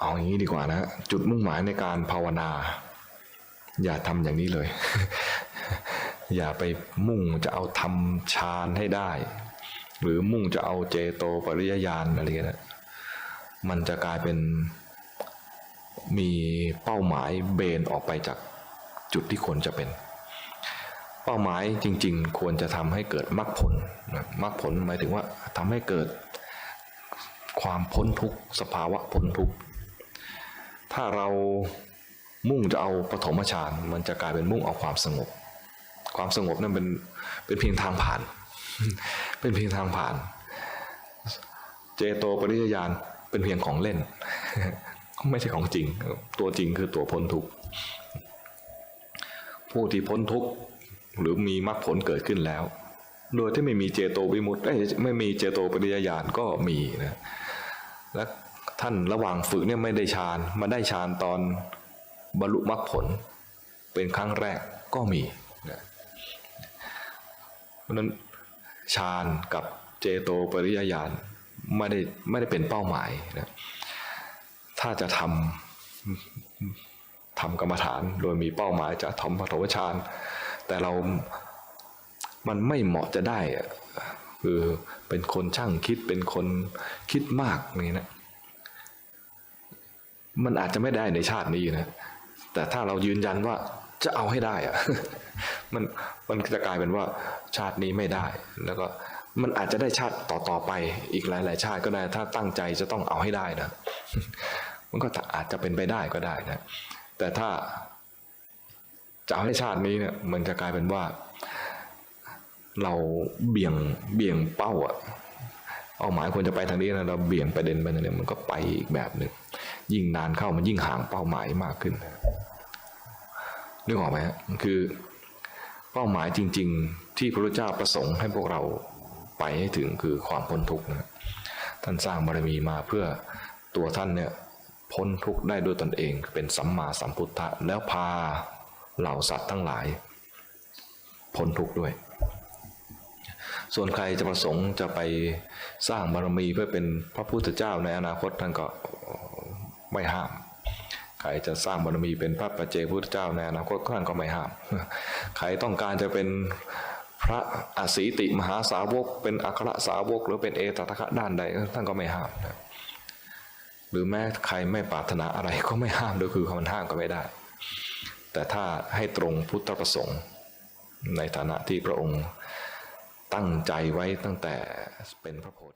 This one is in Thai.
เอาอย่างนี้ดีกว่านะจุดมุ่งหมายในการภาวนา อย่าทำอย่างนี้เลย อย่าไปมุ่งจะเอาทำฌานให้ได้ หรือมุ่งจะเอาเจโตปริยญาณอะไรเงี้ยมันจะกลายเป็นมีเป้าหมายเบนออกไปจากจุดที่ควรจะเป็น เป้าหมายจริง ๆ ควรจะทำให้เกิดมรรคผลนะมรรคผลหมายถึงว่าทำให้เกิดความพ้นทุกข์สภาวะพ้นทุกข์ ถ้าเรามุ่งจะเอาปฐมฌานมันจะกลายเป็นมุ่งเอาความสงบ ความสงบนั่นเป็นเป็นเพียงทางผ่าน เป็นเพียงทางผ่าน เจโตปริยญาณเป็นเพียงของเล่น ไม่ใช่ของจริง ตัวจริงคือตัวพ้นทุกข์ผู้ที่พ้นทุกข์หรือมีมรรคผลเกิดขึ้นแล้ว โดยที่ไม่มีเจโตวิมุตติเอ้ยไม่มีเจโตปริยญาณก็มีนะและ ท่านระหว่างฝึกเนี่ยไม่ได้ฌานมาได้ฌานตอนบรรลุมรรคผล เป็นครั้งแรกก็มีนะเพราะนั้นฌานกับเจโตปริยญาณไม่ได้ไม่ได้เป็นเป้าหมายนะถ้าจะทำทำกรรมฐานโดยมีเป้าหมายจะทำปฐมฌานแต่เรา มันไม่เหมาะจะได้อะคือเป็นคนช่างคิดเป็นคนคิดมากนี่นะ มันอาจจะไม่ได้ในชาตินี้นะ แต่ถ้าเรายืนยันว่าจะเอาให้ได้อะมันมันจะกลายเป็นว่าชาตินี้ไม่ได้ แล้วก็มันอาจจะได้ชาติต่อๆไปอีกหลาย ๆ ชาติก็ได้ ถ้าตั้งใจจะต้องเอาให้ได้นะ มันก็อาจจะเป็นไปได้ก็ได้นะ แต่ถ้าจะเอาให้ชาตินี้เนี่ย มันจะกลายเป็นว่า เราเบี่ยงเบี่ยงเป้าอะ เอาหมายควรจะไปทางนี้นะเราเบี่ยงประเด็นไปทางนี้มันก็ไปอีกแบบหนึ่งยิ่งนานเข้ามันยิ่งห่างเป้าหมายมากขึ้นนึกออกไหมฮะคือเป้าหมายจริง ๆ ที่พระพุทธเจ้าประสงค์ให้พวกเราไปให้ถึงคือความพ้นทุกข์นะท่านสร้างบารมีมาเพื่อตัวท่านเนี่ยพ้นทุกข์ได้ด้วยตนเองเป็นสัมมาสัมพุทธะแล้วพาเหล่าสัตว์ทั้งหลาย พ้นทุกข์ด้วย ส่วนใครจะประสงค์จะไปสร้างบารมีเพื่อเป็นพระพุทธเจ้าในอนาคตท่านก็ไม่ห้าม ใครจะสร้างบารมีเป็นพระปัจเจพุทธเจ้าในอนาคตท่านก็ไม่ห้าม ใครต้องการจะเป็นพระอสีติมหาสาวก เป็นอัครสาวก หรือเป็นเอตตะคะด้านใดท่านก็ไม่ห้ามนะหรือแม้ใครไม่ปรารถนาอะไรก็ไม่ห้ามด้วยคือมันห้ามก็ไม่ได้ แต่ถ้าให้ตรงพุทธประสงค์ ในฐานะที่พระองค์ ตั้งใจไว้ตั้งแต่เป็นพระโพธิ